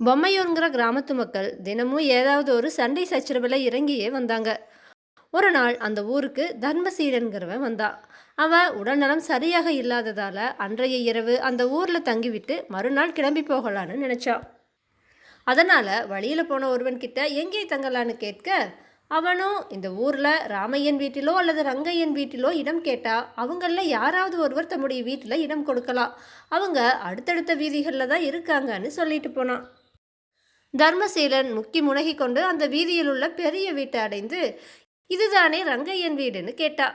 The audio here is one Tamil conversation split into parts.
பொம்மையூருங்கிற கிராமத்து மக்கள் தினமும் ஏதாவது ஒரு சண்டை சச்சரவில் இறங்கியே வந்தாங்க. ஒரு நாள் அந்த ஊருக்கு தர்மசீலன்கிறவன் வந்தான். அவன் உடல்நலம் சரியாக இல்லாததால் அன்றைய இரவு அந்த ஊரில் தங்கிவிட்டு மறுநாள் கிளம்பி போகலான்னு நினச்சான் அதனால் வழியில் போன ஒருவன் கிட்ட எங்கே தங்கலான்னு கேட்க? அவனும் இந்த ஊரில் ராமையன் வீட்டிலோ அல்லது ரங்கையன் வீட்டிலோ இடம் கேட்டால் அவங்களில் யாராவது ஒருவர் தம்முடைய வீட்டில் இடம் கொடுக்கலாம். அவங்க அடுத்தடுத்த வீதிகளில் தான் இருக்காங்கன்னு சொல்லிட்டு போனான். தர்மசீலன் முக்கி முனகி கொண்டு அந்த வீதியில் உள்ள பெரிய வீட்டை அடைந்து இதுதானே ரங்கையன் வீடுன்னு கேட்டா.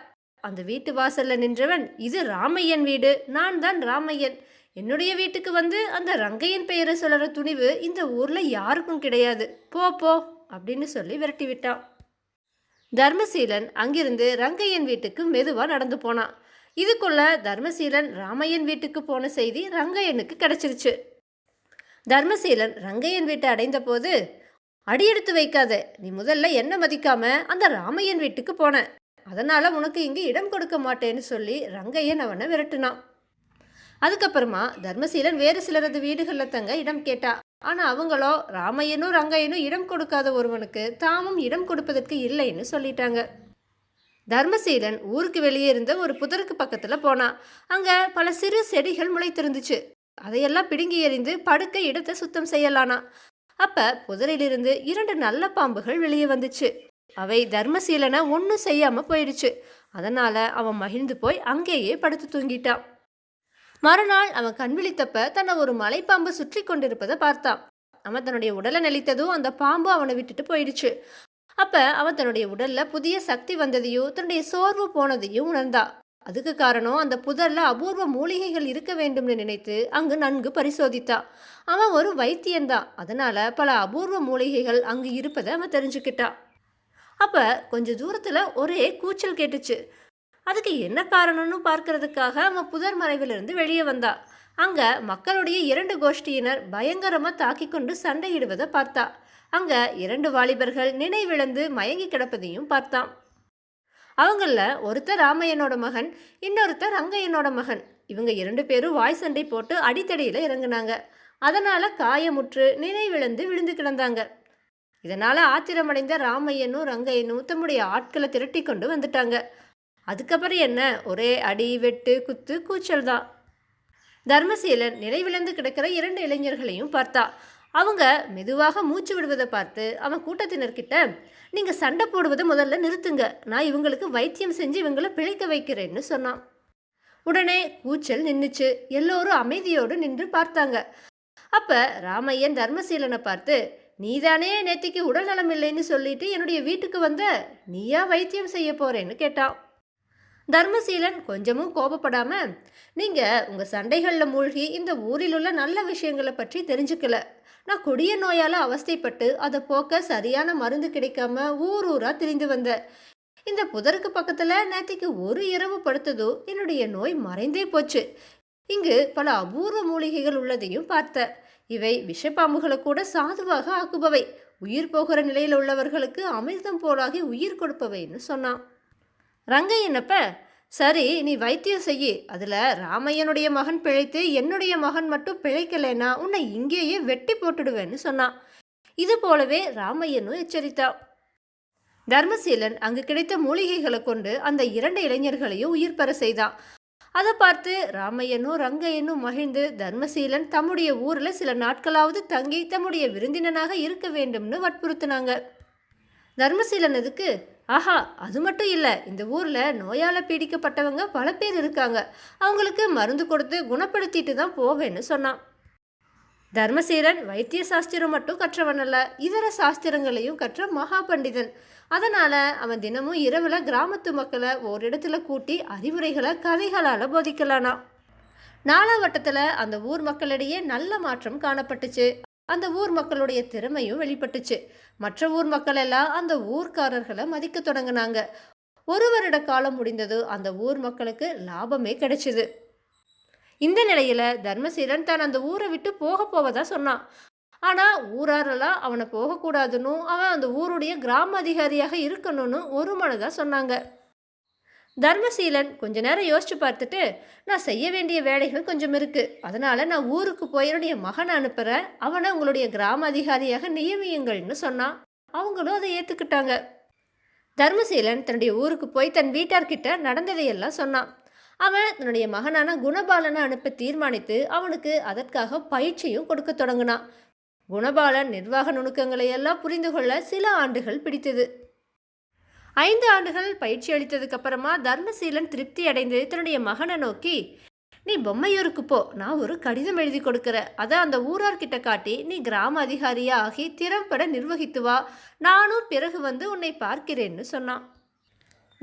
அந்த வீட்டு வாசல்ல நின்றவன் இது ராமையன் வீடு நான் தான் ராமையன். என்னுடைய வீட்டுக்கு வந்து அந்த ரங்கையன் பெயரை சொல்கிற துணிவு இந்த ஊர்ல யாருக்கும் கிடையாது. போ போ அப்படின்னு சொல்லி விரட்டி விட்டான். தர்மசீலன் அங்கிருந்து ரங்கையன் வீட்டுக்கு மெதுவா நடந்து போனான். இதுக்குள்ள தர்மசீலன் ராமையன் வீட்டுக்கு போன செய்தி ரங்கையனுக்கு கிடைச்சிருச்சு. தர்மசீலன் ரங்கையன் வீட்டை அடைந்த போது அடியெடுத்து வைக்காத நீ முதல்ல என்ன மதிக்காம அந்த ராமையன் வீட்டுக்கு போன. அதனால உனக்கு இங்கே இடம் கொடுக்க மாட்டேன்னு சொல்லி ரங்கையன் அவனை விரட்டுனான். அதுக்கப்புறமா தர்மசீலன் வேறு சிலரது வீடுகளில் தங்க இடம் கேட்டா. ஆனால் அவங்களோ ராமையனும் ரங்கையனும் இடம் கொடுக்காத ஒருவனுக்கு தாமும் இடம் கொடுப்பதற்கு இல்லைன்னு சொல்லிட்டாங்க. தர்மசீலன் ஊருக்கு வெளியே இருந்த ஒரு புதருக்கு பக்கத்தில் போனான் அங்கே பல சிறு செடிகள் முளைத்திருந்துச்சு. அதையெல்லாம் பிடுங்கி எறிந்து படுக்கை இடத்தை சுத்தம் செய்யலானா? அப்ப புதரிலிருந்து இரண்டு நல்ல பாம்புகள் வெளியே வந்துச்சு. அவை தர்மசீலனை ஒன்றும் செய்யாம போயிடுச்சு. அதனால அவன் மகிழ்ந்து போய் அங்கேயே படுத்து தூங்கிட்டான். மறுநாள் அவன் கண் விழித்தப்ப தன்னை ஒரு மலைப்பாம்பு சுற்றி கொண்டிருப்பதை பார்த்தான். அவன் தன்னுடைய உடலை நெளித்ததும் அந்த பாம்பு அவனை விட்டுட்டு போயிடுச்சு. அப்ப அவன் தன்னுடைய உடல்ல புதிய சக்தி வந்ததையும் தன்னுடைய சோர்வு போனதையும் உணர்ந்தான். அதுக்கு காரணம் அந்த புதரில் அபூர்வ மூலிகைகள் இருக்க வேண்டும்னு நினைத்து அங்கு நன்கு பரிசோதித்தான் அவன் ஒரு வைத்தியன்தான் அதனால் பல அபூர்வ மூலிகைகள் அங்கு இருப்பதை அவன் தெரிஞ்சுக்கிட்டான் அப்போ கொஞ்சம் தூரத்தில் ஒரே கூச்சல் கேட்டுச்சு. அதுக்கு என்ன காரணம்னு பார்க்கறதுக்காக அவன் புதர் மறைவிலிருந்து வெளியே வந்தா. அங்கே மக்களுடைய இரண்டு கோஷ்டியினர் பயங்கரமாக தாக்கி கொண்டு சண்டையிடுவதை பார்த்தா. அங்கே இரண்டு வாலிபர்கள் நினைவிழந்து மயங்கி கிடப்பதையும் பார்த்தான். அவங்களில் ஒருத்தர் ராமையனோட மகன் இன்னொருத்தர் ரங்கையனோட மகன். இவங்க இரண்டு பேரும் வாய் சண்டை போட்டு அடித்தடியில் இறங்குனாங்க. அதனால் காயமுற்று நினைவிழந்து விழுந்து கிடந்தாங்க. இதனால் ஆத்திரமடைந்த ராமையனும் ரங்கையனும் தம்முடைய ஆட்களை திரட்டி கொண்டு வந்துட்டாங்க. அதுக்கப்புறம் என்ன? ஒரே அடி வெட்டு குத்து கூச்சல் தான். தர்மசீலன் நினைவிழந்து கிடக்கிற இரண்டு இளைஞர்களையும் பார்த்தா அவங்க மெதுவாக மூச்சு விடுவதை பார்த்து அவன் கூட்டத்தினர்கிட்ட நீங்கள் சண்டை போடுவதை முதல்ல நிறுத்துங்க. நான் இவங்களுக்கு வைத்தியம் செஞ்சு இவங்களை பிழைக்க வைக்கிறேன்னு சொன்னான். உடனே கூச்சல் நின்றுச்சு எல்லோரும் அமைதியோடு நின்று பார்த்தாங்க. அப்போ ராமையன் தர்மசீலனை பார்த்து நீதானே நேத்திக்கு உடல் நலம் இல்லைன்னு சொல்லிட்டு என்னுடைய வீட்டுக்கு வந்த? நீயா வைத்தியம் செய்ய போறேன்னு கேட்டான். தர்மசீலன் கொஞ்சமும் கோபப்படாம நீங்க உங்க சண்டைகள்ல மூழ்கி இந்த ஊரில் உள்ள நல்ல விஷயங்களை பற்றி தெரிஞ்சுக்கல. நான் கொடிய நோயால் அவஸ்தைப்பட்டு அதை போக்க சரியான மருந்து கிடைக்காம ஊர் ஊரா திரிந்து வந்தேன். இந்த புதருக்கு பக்கத்தில் நேத்திக்கு ஒரு இரவு படுத்ததோ என்னுடைய நோய் மறைந்தே போச்சு. இங்கு பல அபூர்வ மூலிகைகள் உள்ளதையும் பார்த்தேன். இவை விஷப்பாம்புகளை கூட சாதுவாக ஆக்குபவை. உயிர் போகிற நிலையில் உள்ளவர்களுக்கு அமிர்தம் போலாகி உயிர் கொடுப்பவைன்னு சொன்னான். ரங்கையனப்ப சரி நீ வைத்தியம் செய்யி. அதில் ராமையனுடைய மகன் பிழைத்து என்னுடைய மகன் மட்டும் பிழைக்கலைன்னா உன்னை இங்கேயே வெட்டி போட்டுடுவேன்னு சொன்னான் இது போலவே ராமையனும் எச்சரித்தான். தர்மசீலன் அங்கு கிடைத்த மூலிகைகளை கொண்டு அந்த இரண்டு இளைஞர்களையும் உயிர் பெற செய்தான். அதை பார்த்து ராமையனும் ரங்கையனும் மகிழ்ந்து தர்மசீலன் தம்முடைய ஊரில் சில நாட்களாவது தங்கி தம்முடைய விருந்தினனாக இருக்க வேண்டும்னு வற்புறுத்தினாங்க. தர்மசீலன் அதுக்கு ஆஹா அது மட்டும் இல்லை. இந்த ஊரில் நோயால் பீடிக்கப்பட்டவங்க பல பேர் இருக்காங்க. அவங்களுக்கு மருந்து கொடுத்து குணப்படுத்திட்டு தான் போவேன்னு சொன்னான். தர்மசீலன் வைத்திய சாஸ்திரம் மட்டும் கற்றவன் அல்ல இதர சாஸ்திரங்களையும் கற்ற மகா பண்டிதன். அதனால் அவன் தினமும் இரவில் கிராமத்து மக்களை ஓரிடத்துல கூட்டி அறிவுரைகளை கதைகளால் போதிக்கலானா நாலாவட்டத்தில் அந்த ஊர் மக்களிடையே நல்ல மாற்றம் காணப்பட்டுச்சு. அந்த ஊர் மக்களுடைய திறமையும் வெளிப்பட்டுச்சு. மற்ற ஊர் மக்கள் எல்லாம் அந்த ஊர்க்காரர்களை மதிக்க தொடங்கினாங்க. ஒரு வருட காலம் முடிந்தது அந்த ஊர் மக்களுக்கு லாபமே கிடைச்சிது. இந்த நிலையில தர்மசீலன் தான் அந்த ஊரை விட்டு போக போவதா சொன்னான். ஆனா ஊராரெல்லாம் அவனை போகக்கூடாதுன்னு அவன் அந்த ஊருடைய கிராம அதிகாரியாக இருக்கணும்னு ஒரு மனதா சொன்னாங்க. தர்மசீலன் கொஞ்ச நேரம் யோசிச்சு பார்த்துட்டு நான் செய்ய வேண்டிய வேலைகள் கொஞ்சம் இருக்கு. அதனால நான் ஊருக்கு போய் என்னுடைய மகனை அனுப்புறேன். அவனை உங்களுடைய கிராம அதிகாரியாக நியமியுங்கள்னு சொன்னான். அவங்களும் அதை ஏற்றுக்கிட்டாங்க தர்மசீலன் தன்னுடைய ஊருக்கு போய் தன் வீட்டார்கிட்ட நடந்ததையெல்லாம் சொன்னான். அவன் தன்னுடைய மகனான குணபாலனை அனுப்ப தீர்மானித்து அவனுக்கு அதற்காக பயிற்சியும் கொடுக்க தொடங்கினான். குணபாலன் நிர்வாக நுணுக்கங்களை எல்லாம் புரிந்து கொள்ள சில ஆண்டுகள் பிடித்தது. ஐந்து ஆண்டுகள் பயிற்சி அளித்ததுக்கு அப்புறமா தர்மசீலன் திருப்தி அடைந்து தன்னுடைய மகனை நோக்கி நீ பொம்மையூருக்கு போ நான் ஒரு கடிதம் எழுதி கொடுக்குறேன். அதை அந்த ஊரார்கிட்ட காட்டி நீ கிராம அதிகாரியா ஆகி திறம்பட நிர்வகித்து வா. நானும் பிறகு வந்து உன்னை பார்க்கிறேன்னு சொன்னான்.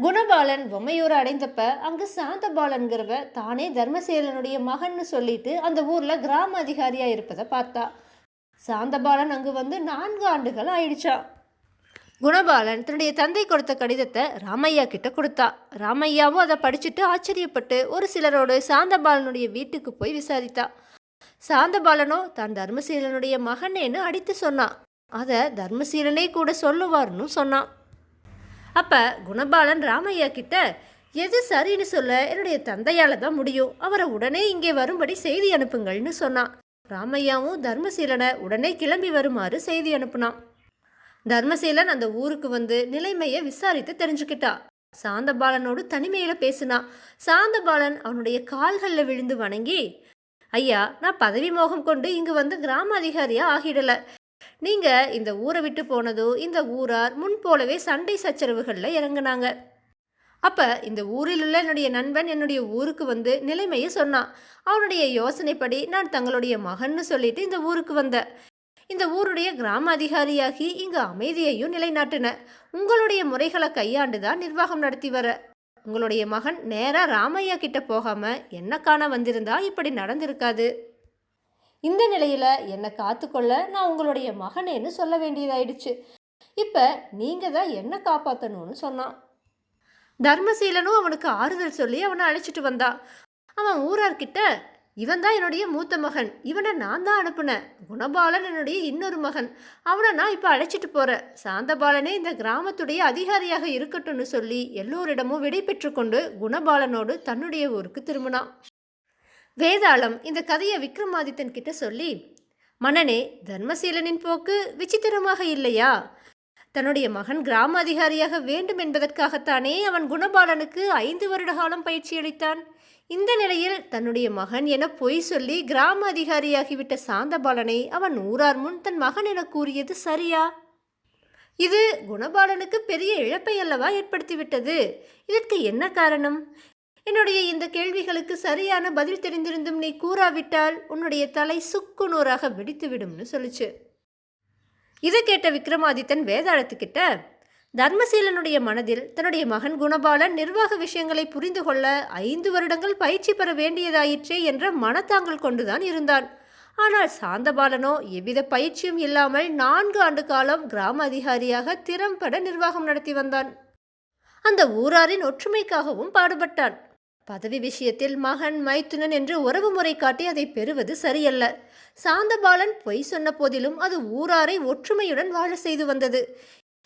குணபாலன் பொம்மையூர் அடைந்தப்ப அங்கு சாந்தபாலன்கிறவ தானே தர்மசேலனுடைய மகன்னு சொல்லிட்டு அந்த ஊர்ல கிராம அதிகாரியா இருப்பதை பார்த்தா. சாந்தபாலன் அங்கு வந்து நான்கு ஆண்டுகள் ஆயிடுச்சான் குணபாலன் தன்னுடைய தந்தை கொடுத்த கடிதத்தை ராமையா கிட்ட கொடுத்தா. ராமையாவும் அதை படிச்சுட்டு ஆச்சரியப்பட்டு ஒரு சிலரோடு சாந்தபாலனுடைய வீட்டுக்கு போய் விசாரித்தா. சாந்தபாலனோ தான் தர்மசீலனுடைய மகனேன்னு அடித்து சொன்னான் அதை தர்மசீலனே கூட சொல்லுவார்னு சொன்னான் அப்போ குணபாலன் ராமையா கிட்ட எது சரின்னு சொல்ல என்னுடைய தந்தையால் தான் முடியும். அவரை உடனே இங்கே வரும்படி செய்தி அனுப்புங்கள்னு சொன்னான் ராமையாவும் தர்மசீலனை உடனே கிளம்பி வருமாறு செய்தி அனுப்புனான். தர்மசீலன் அந்த ஊருக்கு வந்து நிலைமையை விசாரித்து தெரிஞ்சுக்கிட்டா. சாந்தபாலனோடு தனிமையில பேசினா. சாந்தபாலன் அவனுடைய கால்களில் விழுந்து வணங்கி ஐயா நான் பதவி மோகம் கொண்டு இங்கு வந்து கிராம அதிகாரியா ஆகிடல. நீங்க இந்த ஊரை விட்டு போனதோ இந்த ஊரார் முன் போலவே சண்டை சச்சரவுகளில் இறங்குனாங்க. அப்ப இந்த ஊரில் உள்ள என்னுடைய நண்பன் என்னுடைய ஊருக்கு வந்து நிலைமையை சொன்னான். அவனுடைய யோசனைப்படி நான் தங்களுடைய மகன்னு சொல்லிட்டு இந்த ஊருக்கு வந்தேன். இந்த ஊருடைய கிராம அதிகாரியாகி இங்கு அமைதியையும் நிலைநாட்டின. உங்களுடைய முறைகளை கையாண்டு தான் நிர்வாகம் நடத்தி வர. உங்களுடைய மகன் நேரா ராமையா கிட்ட போகாம என்ன காண வந்திருந்தா இப்படி நடந்திருக்காது. இந்த நிலையில என்னை காத்துக்கொள்ள நான் உங்களுடைய மகனேன்னு சொல்ல வேண்டியதாயிடுச்சு. இப்ப நீங்க தான் என்ன காப்பாத்தணும்னு சொன்னான். தர்மசீலனும் அவனுக்கு ஆறுதல் சொல்லி அவனை அழைச்சிட்டு வந்தான் அவன் ஊரார்கிட்ட இவன் தான் என்னுடைய மூத்த மகன். இவனை நான் தான் அனுப்புனேன். குணபாலன் என்னுடைய இன்னொரு மகன். அவனை நான் இப்போ அழைச்சிட்டு போகிறேன் சாந்தபாலனே இந்த கிராமத்துடைய அதிகாரியாக இருக்கட்டும்னு சொல்லி எல்லோரிடமும் விடை பெற்றுக்கொண்டு குணபாலனோடு தன்னுடைய ஊருக்கு திரும்பினான். வேதாளம் இந்த கதையை விக்ரமாதித்தன் கிட்ட சொல்லி மன்னனே தர்மசீலனின் போக்கு விசித்திரமாக இல்லையா? தன்னுடைய மகன் கிராம அதிகாரியாக வேண்டும் என்பதற்காகத்தானே அவன் குணபாலனுக்கு ஐந்து வருட காலம் பயிற்சி அளித்தான். இந்த நிலையில் தன்னுடைய மகன் என பொய் சொல்லி கிராம அதிகாரியாகிவிட்ட சாந்தபாலனை அவன் ஊரார் முன் தன் மகன் என கூறியது சரியா? இது குணபாலனுக்கு பெரிய இழப்பை அல்லவா ஏற்படுத்திவிட்டது? இதற்கு என்ன காரணம்? என்னுடைய இந்த கேள்விகளுக்கு சரியான பதில் தெரிந்திருந்தும் நீ கூறாவிட்டால் உன்னுடைய தலை சுக்கு நூறாக வெடித்துவிடும்னு சொல்லுச்சு. இதை கேட்ட விக்ரமாதித்தன் வேதாளத்துக்கிட்ட தர்மசீலனுடைய மனதில் தன்னுடைய மகன் குணபாலன் நிர்வாக விஷயங்களை புரிந்து கொள்ள ஐந்து வருடங்கள் பயிற்சி பெற வேண்டியதாயிற்றே என்ற மனத்தாங்கல் கொண்டுதான் இருந்தான். ஆனால் சாந்தபாலனோ எவ்வித பயிற்சியும் இல்லாமல் நான்கு ஆண்டு காலம் கிராம அதிகாரியாக திறம்பட நிர்வாகம் நடத்தி வந்தான். அந்த ஊராரின் ஒற்றுமைக்காகவும் பாடுபட்டான். பதவி விஷயத்தில் மகன் மைத்துனன் என்று உறவு முறை காட்டி அதை பெறுவது சரியல்ல. சாந்தபாலன் பொய் சொன்ன போதிலும் அது ஊராரை ஒற்றுமையுடன் வாழ செய்து வந்தது.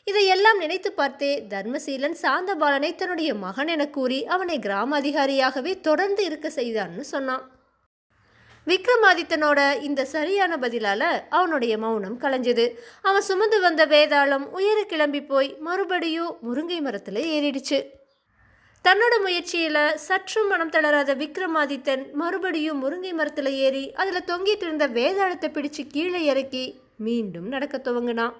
இதையெல்லாம் நினைத்து பார்த்தே தர்மசீலன் சாந்தபாலனை தன்னுடைய மகன் என கூறி அவனை கிராம அதிகாரியாகவே தொடர்ந்து இருக்க செய்தான்னு சொன்னான். விக்ரமாதித்தனோட இந்த சரியான பதிலால அவனுடைய மௌனம் கலைஞ்சது. அவன் சுமந்து வந்த வேதாளம் உயர கிளம்பி போய் மறுபடியும் முருங்கை மரத்தில் ஏறிடுச்சு. தன்னோட முயற்சியில சற்றும் மனம் தளராத விக்ரமாதித்தன் மறுபடியும் முருங்கை மரத்தில் ஏறி அதில் தொங்கிட்டு இருந்த வேதாளத்தை பிடிச்சு கீழே இறக்கி மீண்டும் நடக்க துவங்கினான்.